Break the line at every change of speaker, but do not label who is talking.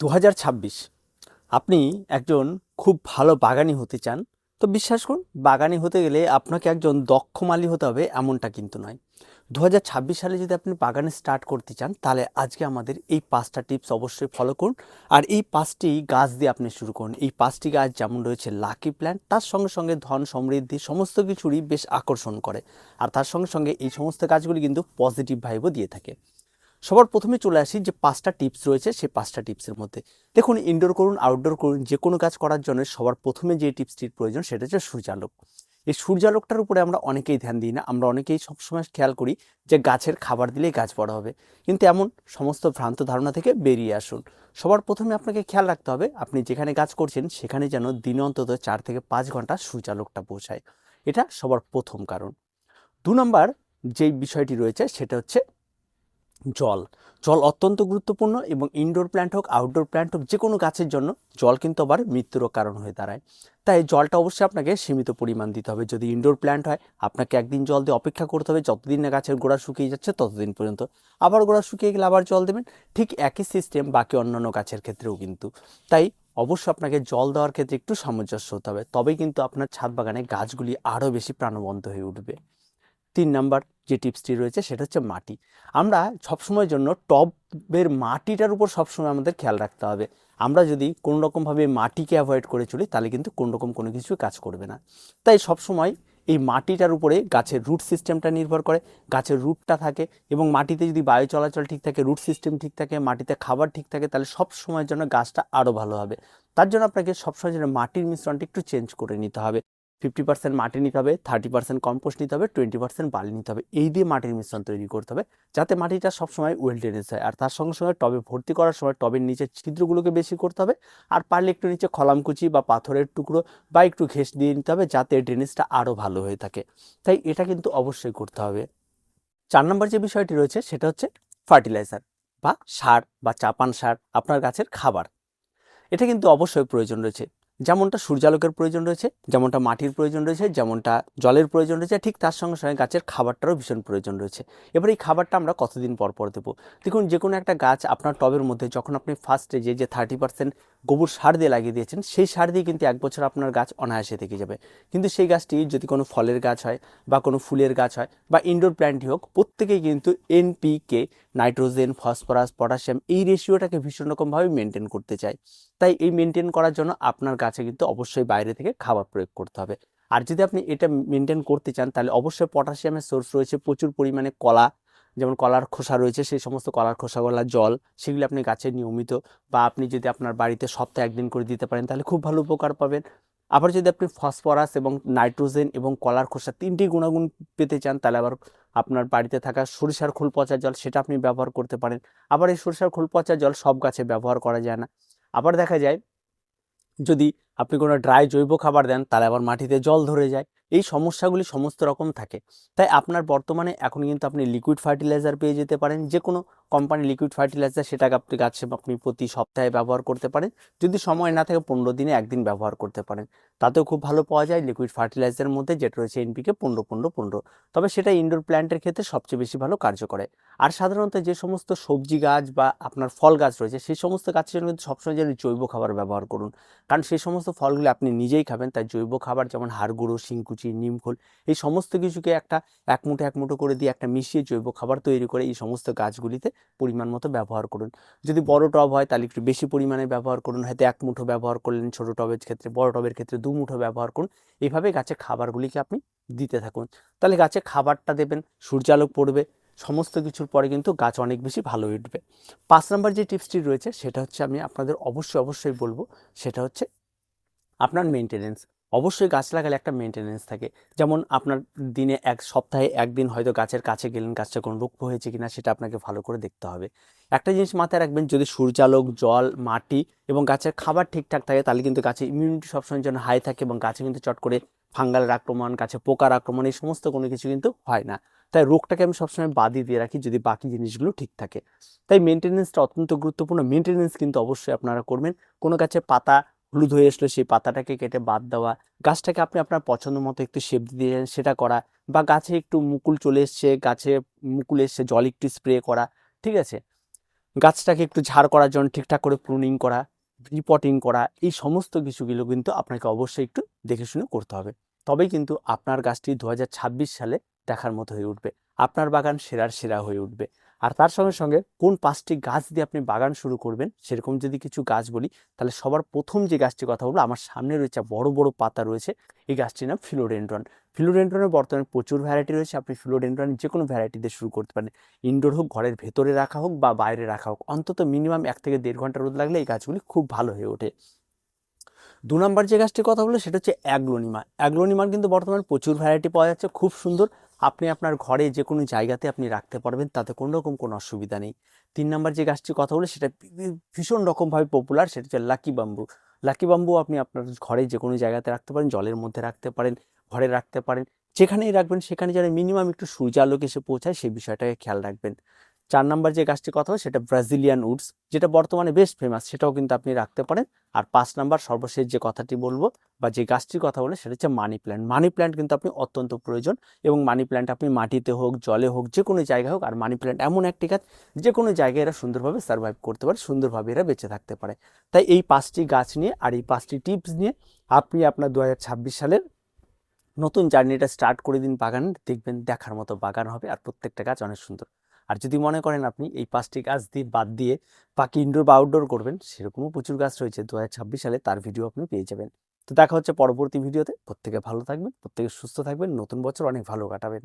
দু হাজার ছাব্বিশ। আপনি একজন খুব ভালো বাগানি হতে চান, তো বিশ্বাস করুন, বাগানি হতে গেলে আপনাকে একজন দক্ষ মালি হতে হবে এমনটা কিন্তু নয়। দু সালে যদি আপনি বাগানে স্টার্ট করতে চান, তাহলে আজকে আমাদের এই পাঁচটা টিপস অবশ্যই ফলো করুন। আর এই পাঁচটি গাছ দিয়ে আপনি শুরু করুন। এই পাঁচটি গাছ যেমন রয়েছে লাকি প্ল্যান্ট তার সঙ্গে সঙ্গে ধন সমৃদ্ধি, সমস্ত কিছুরই বেশ আকর্ষণ করে। আর তার সঙ্গে সঙ্গে এই সমস্ত গাছগুলি কিন্তু পজিটিভ ভাইবও দিয়ে থাকে। সবার প্রথমে চলে আসি যে পাঁচটা টিপস রয়েছে সেই পাঁচটা টিপসের মধ্যে। দেখুন ইনডোর করুন আউটডোর করুন, যে কোনো কাজ করার জন্য সবার প্রথমে যে টিপসটির প্রয়োজন সেটা হচ্ছে সূর্যালোক। এই সূর্যালোকটার উপরে আমরা অনেকেই ধ্যান দিই না, আমরা অনেকেই সবসময় খেয়াল করি যে গাছের খাবার দিলেই গাছ বড় হবে। কিন্তু এমন সমস্ত ভ্রান্ত ধারণা থেকে বেরিয়ে আসুন। সবার প্রথমে আপনাকে খেয়াল রাখতে হবে, আপনি যেখানে কাজ করছেন সেখানে যেন দিনে অন্তত চার থেকে পাঁচ ঘণ্টা সূর্যালোকটা পৌঁছায়। এটা সবার প্রথম কারণ। দু নম্বর যেই বিষয়টি রয়েছে সেটা হচ্ছে জল। জল অত্যন্ত গুরুত্বপূর্ণ এবং ইনডোর প্ল্যান্ট হোক আউটডোর প্ল্যান্ট হোক যে কোনো গাছের জন্য জল কিন্তু আবার মৃত্যুরও কারণ হয়ে দাঁড়ায়। তাই জলটা অবশ্যই আপনাকে সীমিত পরিমাণ দিতে হবে। যদি ইনডোর প্ল্যান্ট হয়, আপনাকে একদিন জল দিয়ে অপেক্ষা করতে হবে। যতদিন না গাছের গোড়া শুকিয়ে যাচ্ছে, ততদিন পর্যন্ত আবার গোড়া শুকিয়ে গেলে আবার জল দেবেন। ঠিক একই সিস্টেম বাকি অন্যান্য গাছের ক্ষেত্রেও কিন্তু। তাই অবশ্যই আপনাকে জল দেওয়ার ক্ষেত্রে একটু সামঞ্জস্য হতে হবে। তবেই কিন্তু আপনার ছাদ বাগানে গাছগুলি আরও বেশি প্রাণবন্ত হয়ে উঠবে। তিন নাম্বার যে টিপসটি রয়েছে সেটা হচ্ছে মাটি। আমরা সবসময়ের জন্য টবের মাটিটার উপর সবসময় আমাদের খেয়াল রাখতে হবে। আমরা যদি কোনো রকমভাবে মাটিকে অ্যাভয়েড করে চলি, তাহলে কিন্তু কোনো রকম কোনো কিছু কাজ করবে না। তাই সবসময় এই মাটিটার উপরে গাছের রুট সিস্টেমটা নির্ভর করে, গাছের রুটটা থাকে এবং মাটিতে যদি বায়ু চলাচল ঠিক থাকে রুট সিস্টেম ঠিক থাকে, মাটিতে খাবার ঠিক থাকে, তাহলে সব সময়ের জন্য গাছটা আরও ভালো হবে। তার জন্য আপনাকে সবসময় জন্য মাটির মিশ্রণটা একটু চেঞ্জ করে নিতে হবে। ফিফটি পার্সেন্ট মাটি নিতে হবে থার্টি পার্সেন্ট কম্পোস্ট নিতে হবে টোয়েন্টি পার্সেন্ট বালি নিতে হবে। এই দিয়ে মাটির মিশ্রণ তৈরি করতে হবে, যাতে মাটিটা সবসময় ওয়েল ড্রেনেজ হয়। আর তার সঙ্গে সঙ্গে টবে ভর্তি করার সময় টবের নিচে ছিদ্রগুলোকে বেশি করতে হবে, আর পারলে একটু নিচে খলামকুচি বা পাথরের টুকরো বা একটু ঘেস দিয়ে নিতে হবে, যাতে ড্রেনেজটা আরও ভালো হয়ে থাকে। তাই এটা কিন্তু অবশ্যই করতে হবে। চার নম্বর যে বিষয়টি রয়েছে, সেটা হচ্ছে ফার্টিলাইজার বা সার বা চাপান সার আপনার গাছের খাবার। এটা কিন্তু অবশ্যই প্রয়োজন রয়েছে। যেমনটা সূর্যালোকের প্রয়োজন রয়েছে, যেমনটা মাটির প্রয়োজন রয়েছে, যেমনটা জলের প্রয়োজন রয়েছে, ঠিক তার সঙ্গে সঙ্গে গাছের খাবারটারও ভীষণ প্রয়োজন রয়েছে। এবার এই খাবারটা আমরা কতদিন পর পর দেবো? দেখুন যে কোনো একটা গাছ আপনার টবের মধ্যে যখন আপনি ফার্স্ট স্টেজে যে থার্টি পার্সেন্ট গোবর সার দিয়ে লাগিয়ে দিয়েছেন, সেই সার দিয়ে কিন্তু এক বছর আপনার গাছ অনায়াসে থেকে যাবে। কিন্তু সেই গাছটি যদি কোনো ফলের গাছ হয় বা কোনো ফুলের গাছ হয় বা ইনডোর প্ল্যান্টই হোক, প্রত্যেকেই কিন্তু এনপিকে নাইট্রোজেন ফসফরাস পটাশিয়াম এই রেশিওটাকে ভীষণ রকমভাবে মেনটেন করতে চায়। তাই এই মেনটেন করার জন্য আপনার গাছে কিন্তু অবশ্যই বাইরে থেকে খাবার প্রয়োগ করতে হবে। আর যদি আপনি এটা মেনটেন করতে চান, তাহলে অবশ্যই পটাশিয়ামের সোর্স রয়েছে। প্রচুর পরিমাণে কলা, যেমন কলার খোসা রয়েছে, সেই সমস্ত কলার খোসাগলা, জল, সেগুলি আপনি গাছে নিয়মিত বা আপনি যদি আপনার বাড়িতে সপ্তাহে একদিন করে দিতে পারেন, তাহলে খুব ভালো উপকার পাবেন। আবার যদি আপনি ফসফরাস এবং নাইট্রোজেন এবং কলার খোসা তিনটি গুণাগুণ পেতে চান, তাহলে আবার আপনার বাড়িতে থাকা সরিষার খোল পচা জল, সেটা আপনি ব্যবহার করতে পারেন। আবার এই সরিষার খোল পচা জল সব গাছে ব্যবহার করা যায় না। আবার দেখা যায়, যদি আপনি কোনো ড্রাই জৈব খাবার দেন, তাহলে আবার মাটিতে জল ধরে যায়। এই সমস্যাগুলি সমস্ত রকম থাকে। তাই আপনার বর্তমানে এখন কিন্তু আপনি লিকুইড ফার্টিলাইজার পেয়ে যেতে পারেন যে কোনো কোম্পানি লিকুইড ফার্টিলাইজার সেটাকে আপনি গাছে আপনি প্রতি সপ্তাহে ব্যবহার করতে পারেন। যদি সময় না থাকে, পনেরো দিনে একদিন ব্যবহার করতে পারেন। তাতেও খুব ভালো পাওয়া যায় লিকুইড ফার্টিলাইজারের মধ্যে, যেটা রয়েছে এনপিকে পনেরো পনেরো পনেরো। তবে সেটা ইনডোর প্ল্যান্টের ক্ষেত্রে সবচেয়ে বেশি ভালো কার্য করে আর সাধারণত যে সমস্ত সবজি গাছ বা আপনার ফল গাছ রয়েছে, সেই সমস্ত গাছের জন্য কিন্তু সবসময় যেন জৈব খাবার ব্যবহার করুন। কারণ সেই সমস্ত ফলগুলি আপনি নিজেই খাবেন, তাই জৈব খাবার যেমন হাড়গুঁড়ো শিংকুচি নিমখোল এই সমস্ত কিছুকে একটা এক মুঠো এক মুঠো করে দিয়ে একটা মিশিয়ে জৈব খাবার তৈরি করে এই সমস্ত গাছগুলিতে পরিমাণ মতো ব্যবহার করুন। যদি বড় টব হয় তাহলে একটু বেশি পরিমাণে ব্যবহার করুন। হয়তো এক মুঠো ব্যবহার করলেন ছোটো টবের ক্ষেত্রে, বড় টবের ক্ষেত্রে দু মুঠো ব্যবহার করুন। এইভাবে গাছে খাবারগুলিকে আপনি দিতে থাকুন। তাহলে গাছে খাবারটা দেবেন, সূর্যালোক পড়বে, সমস্ত কিছুর পরে কিন্তু গাছ অনেক বেশি ভালো উঠবে। পাঁচ নম্বর যে টিপসটি রয়েছে সেটা হচ্ছে আমি আপনাদের অবশ্যই অবশ্যই বলব, সেটা হচ্ছে আপনার মেনটেনেন্স অবশ্যই গাছ লাগালে একটা মেনটেনেন্স থাকে। যেমন আপনার দিনে এক সপ্তাহে একদিন হয়তো গাছের কাছে গেলেন, গাছটা কোনো রোগ হয়েছে কিনা সেটা আপনাকে ভালো করে দেখতে হবে। একটা জিনিস মাথায় রাখবেন, যদি সূর্যালোক, জল, মাটি এবং গাছের খাবার ঠিকঠাক থাকে, তাহলে কিন্তু গাছের ইমিউনিটি সবসময়ের জন্য হাই থাকে এবং গাছে কিন্তু চট করে ফাঙ্গালের আক্রমণ, গাছে পোকার আক্রমণ এই সমস্ত কোনো কিছু কিন্তু হয় না। তাই রোগটাকে আমি সবসময় বাদই দিয়ে রাখি যদি বাকি জিনিসগুলো ঠিক থাকে। তাই মেনটেনেন্সটা অত্যন্ত গুরুত্বপূর্ণ। মেনটেনেন্স কিন্তু অবশ্যই আপনারা করবেন। কোনো গাছে পাতা হলুদ হয়ে আসলো সেই পাতাটাকে কেটে বাদ দেওয়া, গাছটাকে আপনি আপনার পছন্দ মতো একটু শেপ দিয়ে সেটা করা বা গাছে একটু মুকুল চলে এসছে, গাছে মুকুল এসছে, জল একটু স্প্রে করা, ঠিক আছে? গাছটাকে একটু ঝাড় করার জন্য ঠিকঠাক করে প্রুনিং করা রিপোর্টিং করা, এই সমস্ত কিছুগুলো কিন্তু আপনাকে অবশ্যই একটু দেখে শুনে করতে হবে। তবেই কিন্তু আপনার গাছটি দু হাজার ছাব্বিশ সালে দেখার মতো হয়ে উঠবে। আপনার বাগান সেরার সেরা হয়ে উঠবে। আর তার সঙ্গে সঙ্গে কোন পাঁচটি গাছ দিয়ে আপনি বাগান শুরু করবেন, সেরকম যদি কিছু গাছ বলি, তাহলে সবার প্রথম যে গাছটির কথা বলব, আমার সামনে রয়েছে বড় বড় পাতা রয়েছে। এই গাছটির নাম ফিলোডেন্ড্রন। ফিলোডেন্ড্রনের বর্তমানে প্রচুর ভ্যারাইটি রয়েছে। আপনি ফিলোডেন্ড্রন যে কোনো ভ্যারাইটি দিয়ে শুরু করতে পারেন। ইনডোর হোক, ঘরের ভেতরে রাখা হোক বা বাইরে রাখা হোক, অন্তত মিনিমাম এক থেকে দেড় ঘণ্টা রোদ লাগলে এই গাছগুলি খুব ভালো হয়ে ওঠে। দু নম্বর যে গাছটির কথা বলল সেটা হচ্ছে অ্যাগ্লোনিমা। অ্যাগ্লোনিমার কিন্তু বর্তমানে প্রচুর ভ্যারাইটি পাওয়া যাচ্ছে, খুব সুন্দর। আপনি আপনার ঘরে যে কোনো জায়গাতে আপনি রাখতে পারবেন, তাতে কোনো রকম কোনো অসুবিধা নেই। তিন নম্বর যে গাছটির কথা বলে সেটা ভীষণ রকমভাবে পপুলার সেটা হচ্ছে লাকি বাম্বু লাকি বাম্বু আপনি আপনার ঘরে যে কোনো জায়গাতে রাখতে পারেন, জলের মধ্যে রাখতে পারেন, ঘরে রাখতে পারেন। যেখানেই রাখবেন, সেখানে যেন মিনিমাম একটু সূর্যালোক এসে পৌঁছায় সেই বিষয়টাকে খেয়াল রাখবেন। চার নম্বর যে গাছটির কথা হয় সেটা ব্রাজিলিয়ান উডস যেটা বর্তমানে বেশ ফেমাস সেটাও কিন্তু আপনি রাখতে পারেন। আর পাঁচ নাম্বার সর্বশেষ যে কথাটি বলব, বা যে গাছটির কথা বলে সেটা হচ্ছে মানি প্ল্যান্ট মানি প্ল্যান্ট কিন্তু আপনি অত্যন্ত প্রয়োজন, এবং মানি প্ল্যান্ট আপনি মাটিতে হোক, জলে হোক, যে কোনো জায়গায় হোক, আর মানি প্ল্যান্ট এমন একটি গাছ, যে কোনো জায়গায় এরা সুন্দরভাবে সার্ভাইভ করতে পারে, সুন্দরভাবে এরা বেঁচে থাকতে পারে। তাই এই পাঁচটি গাছ নিয়ে, আর এই পাঁচটি টিপস নিয়ে, আপনি আপনার দু হাজার ছাব্বিশ সালের নতুন জার্নিটা স্টার্ট করে দিন বাগান দেখবেন দেখার মতো বাগান হবে, আর প্রত্যেকটা গাছ অনেক সুন্দর। আর যদি মনে করেন আপনি এই পাঁচটি গাছ দিয়ে বাদ দিয়ে বাকি ইনডোর বা আউটডোর করবেন, সেরকমও প্রচুর গাছ রয়েছে। দু হাজার ছাব্বিশ সালে তার ভিডিও আপনি পেয়ে যাবেন। তো দেখা হচ্ছে পরবর্তী ভিডিওতে প্রত্যেকে ভালো থাকবেন, প্রত্যেকে সুস্থ থাকবেন। নতুন বছর অনেক ভালো কাটাবেন।